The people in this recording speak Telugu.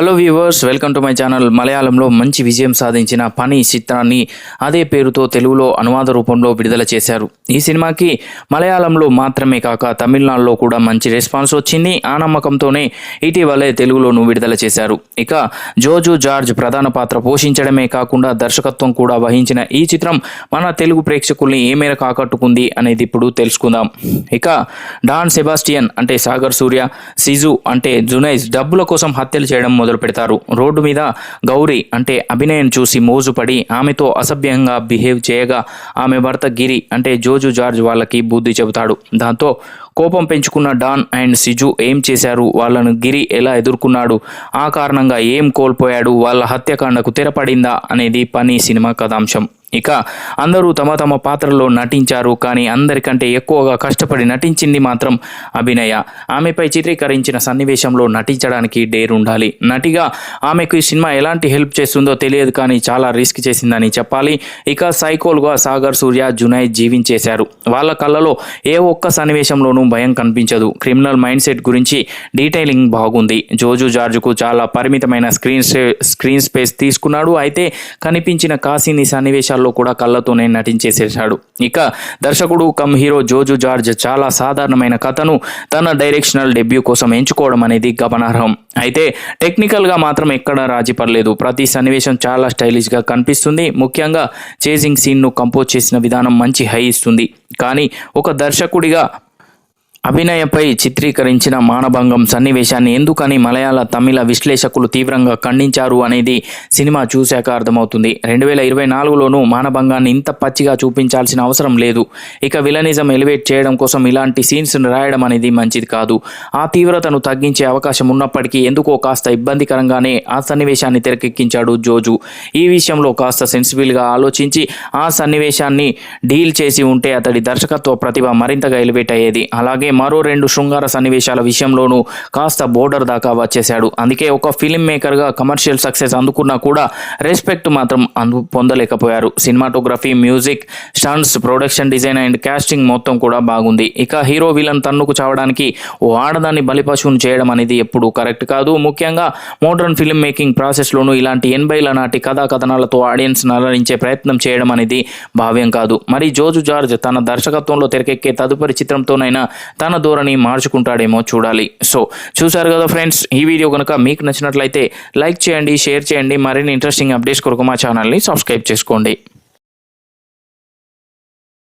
Hello viewers welcome to my channel మలయాళంలో మంచి విజయం సాధించిన పని చిత్రాన్ని అదే పేరుతో తెలుగులో అనువాద రూపంలో విడుదల చేశారు. ఈ సినిమాకి మలయాళంలో మాత్రమే కాక తమిళనాడులో కూడా మంచి రెస్పాన్స్ వచ్చింది. ఆ నమ్మకంతోనే ఇటీవలే తెలుగులోనూ విడుదల చేశారు. ఇక జోజు జార్జ్ ప్రధాన పాత్ర పోషించడమే కాకుండా దర్శకత్వం కూడా వహించిన ఈ చిత్రం మన తెలుగు ప్రేక్షకుల్ని ఏ మేరకు ఆకట్టుకుంది అనేది ఇప్పుడు తెలుసుకుందాం. ఇక డాన్ సెబాస్టియన్ అంటే సాగర్ సూర్య సిజు అంటే జునైజ్ డబ్బుల కోసం హత్యలు చేయడం మొదలు పెడతారు రోడ్డు మీద గౌరీ అంటే అభినయం చూసి మోజుపడి ఆమెతో అసభ్యంగా బిహేవ్ చేయగా ఆమె భర్త గిరి అంటే జోజు జార్జ్ వాళ్ళకి బుద్ధి చెబుతాడు. దాంతో కోపం పెంచుకున్న డాన్ అండ్ సిజు ఏం చేశారు? వాళ్ళను గిరి ఎలా ఎదుర్కొన్నాడు? ఆ కారణంగా ఏం కోల్పోయాడు? వాళ్ళ హత్యాకాండకు తెరపడిందా? అనేది పని సినిమా కథాంశం. ఇక అందరూ తమ తమ పాత్రలో నటించారు కానీ అందరికంటే ఎక్కువగా కష్టపడి నటించింది మాత్రం అభినయ. ఆమెపై చిత్రీకరించిన సన్నివేశంలో నటించడానికి డేర్ ఉండాలి. నటిగా ఆమెకు ఈ సినిమా ఎలాంటి హెల్ప్ చేస్తుందో తెలియదు కానీ చాలా రిస్క్ చేసిందని చెప్పాలి. ఇక సైకోల్గా సాగర్ సూర్య జునై జీవించేశారు. వాళ్ళ కళ్ళలో ఏ ఒక్క సన్నివేశంలోనూ భయం కనిపించదు. క్రిమినల్ మైండ్ సెట్ గురించి డీటెయిలింగ్ బాగుంది. జోజు జార్జ్కు చాలా పరిమితమైన స్క్రీన్ స్క్రీన్ స్పేస్ తీసుకున్నాడు. అయితే కనిపించిన కాసిని సన్నివేశాల్లో కూడా కళ్ళతోనే నటించేసేశాడు. ఇక దర్శకుడు కమ్ హీరో జోజు జార్జ్ చాలా సాధారణమైన కథను తన డైరెక్షనల్ డెబ్యూ కోసం ఎంచుకోవడం అనేది గమనార్హం. అయితే టెక్నికల్గా మాత్రం ఎక్కడ రాజీ పడలేదు. ప్రతి సన్నివేశం చాలా స్టైలిష్గా కనిపిస్తుంది. ముఖ్యంగా చేజింగ్ సీన్ను కంపోజ్ చేసిన విధానం మంచి హై ఇస్తుంది. కానీ ఒక దర్శకుడిగా అభినయపై చిత్రీకరించిన మానభంగం సన్నివేశాన్ని ఎందుకని మలయాళ తమిళ విశ్లేషకులు తీవ్రంగా ఖండించారు అనేది సినిమా చూశాక అర్థమవుతుంది. రెండు వేల ఇరవై నాలుగులోనూ మానభంగాన్ని ఇంత పచ్చిగా చూపించాల్సిన అవసరం లేదు. ఇక విలనిజం ఎలివేట్ చేయడం కోసం ఇలాంటి సీన్స్ రాయడం అనేది మంచిది కాదు. ఆ తీవ్రతను తగ్గించే అవకాశం ఉన్నప్పటికీ ఎందుకో కాస్త ఇబ్బందికరంగానే ఆ సన్నివేశాన్ని తెరకెక్కించాడు జోజు. ఈ విషయంలో కాస్త సెన్సిబుల్గా ఆలోచించి ఆ సన్నివేశాన్ని డీల్ చేసి ఉంటే అతడి దర్శకత్వ ప్రతిభ మరింతగా ఎలివేట్ అయ్యేది. అలాగే మరో రెండు శృంగార సన్నివేశాల విషయంలోనూ కాస్త బోర్డర్ దాకా వచ్చేశాడు. అందుకే ఒక ఫిలిం మేకర్గా కమర్షియల్ సక్సెస్ అందుకున్నా కూడా రెస్పెక్ట్ మాత్రం అందు పొందలేకపోయారు. Cinematography music stunts production design and casting మొత్తం కూడా బాగుంది. ఇక హీరో విలన్ తన్నుకు చావడానికి ఓ ఆడదాన్ని బలిపశువును చేయడం అనేది ఎప్పుడు కరెక్ట్ కాదు. ముఖ్యంగా మోడర్న్ ఫిల్మ్ మేకింగ్ ప్రాసెస్లోనూ ఇలాంటి ఎనభైల నాటి కథా కథనాలతో ఆడియన్స్ అలరించే ప్రయత్నం చేయడం అనేది భావ్యం కాదు. మరి జోజు జార్జ్ తన దర్శకత్వంలో తెరకెక్కే తదుపరి చిత్రంతోనైనా తన ధోరణి మార్చుకుంటాడేమో చూడాలి. సో చూసారు కదా ఫ్రెండ్స్ ఈ వీడియో కనుక మీకు నచ్చినట్లయితే లైక్ చేయండి షేర్ చేయండి మరిన్ని ఇంట్రెస్టింగ్ అప్డేట్స్ కొరకు మా ఛానల్ని సబ్స్క్రైబ్ చేసుకోండి.